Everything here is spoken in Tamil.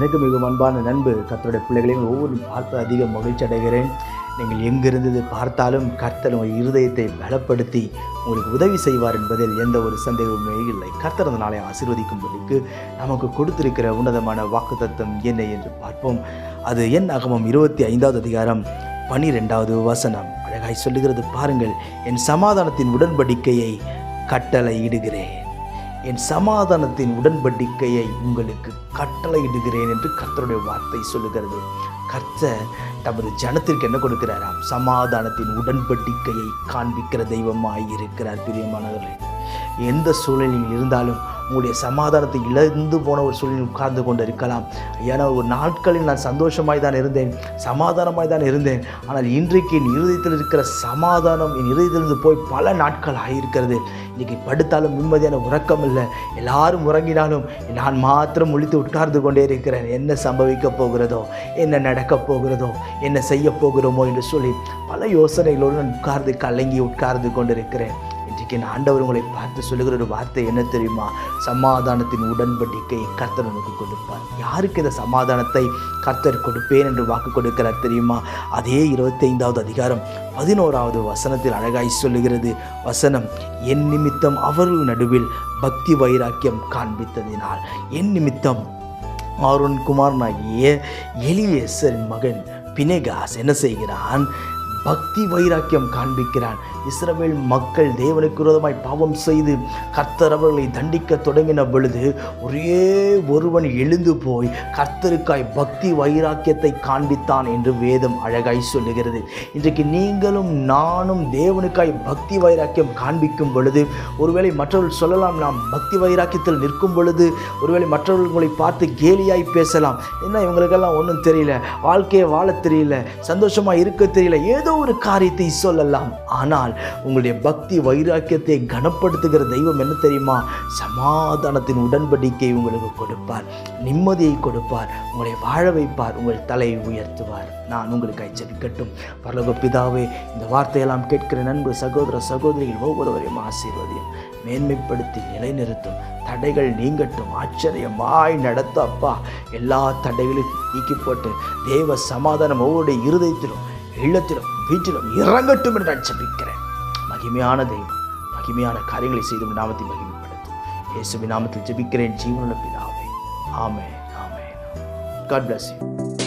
எனக்கு மிகவும் அன்பான நண்பு கத்தருடைய பிள்ளைகளையும் ஒவ்வொரு பார்த்து அதிக மகிழ்ச்சி அடைகிறேன். நீங்கள் எங்கிருந்தது பார்த்தாலும் கர்த்தர் உங்கள் இருதயத்தை பலப்படுத்தி உங்களுக்கு உதவி செய்வார் என்பதில் எந்த ஒரு சந்தேகமே இல்லை. கர்த்தர் அந்த நாளை ஆசீர்வதிக்கும்படிக்கு நமக்கு கொடுத்திருக்கிற உன்னதமான வாக்குத்தத்தம் என்ன என்று பார்ப்போம். அது என் அகமம் இருபத்தி ஐந்தாவது அதிகாரம் பனிரெண்டாவது வசனம். அழகாய் சொல்லுகிறது பாருங்கள் என் சமாதானத்தின் உடன்படிக்கையை கட்டளையிடுகிறேன். என் சமாதானத்தின் உடன்படிக்கையை உங்களுக்கு கட்டளையிடுகிறேன் என்று கர்த்தருடைய வார்த்தை சொல்லுகிறது. கர்த்தர் தமது ஜனத்திற்கு என்ன கொடுக்கிறாராம்? சமாதானத்தின் உடன்படிக்கையை காண்பிக்கிற தெய்வமாய் இருக்கிறார் பிரியமானவர்களே. எந்த சூழலில் இருந்தாலும் உங்களுடைய சமாதானத்தை இழந்து போன ஒரு சூழலில் உட்கார்ந்து கொண்டு இருக்கலாம் ஏன்னா ஒரு நாட்களில் நான் சந்தோஷமாய் தான் இருந்தேன் சமாதானமாய் தான் இருந்தேன். ஆனால் இன்றைக்கு என் இருதயத்தில் இருக்கிற சமாதானம் என் இருதயத்திலிருந்து போய் பல நாட்கள் ஆகியிருக்கிறது இன்றைக்கி படுத்தாலும் நிம்மதியான உறக்கம் இல்லை. எல்லாரும் உறங்கினாலும் நான் மாத்திரம் முழித்து உட்கார்ந்து கொண்டே இருக்கிறேன். என்ன சம்பவிக்க போகிறதோ என்ன நடக்கப் போகிறதோ என்ன செய்ய போகிறோமோ என்று சொல்லி பல யோசனைகளோடு நான் உட்கார்ந்து கலங்கி உட்கார்ந்து கொண்டிருக்கிறேன். இன்றைக்கு நான் ஆண்டவர் உங்களை பார்த்து சொல்லுகிற ஒரு வார்த்தை என்ன தெரியுமா? சமாதானத்தின் உடன்படிக்கை கர்த்தர் உனக்கு கொடுப்பார். யாருக்கு இந்த சமாதானத்தை கர்த்தர் கொடுப்பேன் என்று வாக்கு கொடுக்கிறார் தெரியுமா? அதே இருபத்தைந்தாவது அதிகாரம் பதினோராவது வசனத்தில் அழகாய் சொல்லுகிறது. வசனம் என் நிமித்தம் அவர்கள் நடுவில் பக்தி வைராக்கியம் காண்பித்ததினால். என் நிமித்தம் ஆரோன் குமாரனாகிய எலியேசரின் மகன் பினேகாஸ் என்ன செய்கிறான்? பக்தி வைராக்கியம் காண்பிக்கிறான். இஸ்ரவேல் மக்கள் தேவனுக்கு விரோதமாய் பாவம் செய்து கர்த்தர் அவர்களை தண்டிக்க தொடங்கின பொழுது ஒரே ஒருவன் எழுந்து போய் கர்த்தருக்காய் பக்தி வைராக்கியத்தை காண்பித்தான் என்று வேதம் அழகாய் சொல்லுகிறது. இன்றைக்கு நீங்களும் நானும் தேவனுக்காய் பக்தி வைராக்கியம் காண்பிக்கும் பொழுது ஒருவேளை மற்றவர்கள் சொல்லலாம் நாம் பக்தி வைராக்கியத்தில் நிற்கும் பொழுது ஒருவேளை மற்றவர்கள் உங்களை பார்த்து கேலியாய் பேசலாம். என்ன இவங்களுக்கெல்லாம் ஒன்றும் தெரியல? வாழ்க்கையை வாழ தெரியல. சந்தோஷமாக இருக்க தெரியல. ஏதோ ஒரு காரியத்தை சொல்லலாம். ஆனால் உங்களுடைய பக்தி வைராக்கியத்தை கனப்படுத்துகிற தெய்வம் என்ன தெரியுமா? சமாதானத்தின் உடன்படிக்கை உங்களுக்கு கொடுப்பார். நிம்மதியை கொடுப்பார். உங்களை வாழ வைப்பார். உங்கள் தலையை உயர்த்துவார். நான் உங்களுக்கு ஜெபிக்கட்டும் பரலோக பிதாவே இந்த வார்த்தையெல்லாம் கேட்கிற நண்பு சகோதர சகோதரிகள் ஒவ்வொருவரையும் ஆசீர்வதியும். மேன்மைப்படுத்தி நிலைநிறுத்தும். தடைகள் நீங்கட்டும். ஆச்சரியமாய் நடத்த அப்பா. எல்லா தடைகளையும் நீக்கி போட்டு தேவ சமாதானம் ஒவ்வொருடைய இருதயத்திலும் இல்லத்திலும் வீட்டிலும் இறங்கட்டும் என்று நான் ஜபிக்கிறேன். மகிமையான தெய்வம் மகிமையான காரியங்களை செய்து நாமத்தை மகிமைப்படுத்தும் இயேசுவின் நாமத்தில் ஜபிக்கிறேன் ஜீவனுள்ள பிதாவே. ஆமே ஆமே காட் பிளஸ் யூ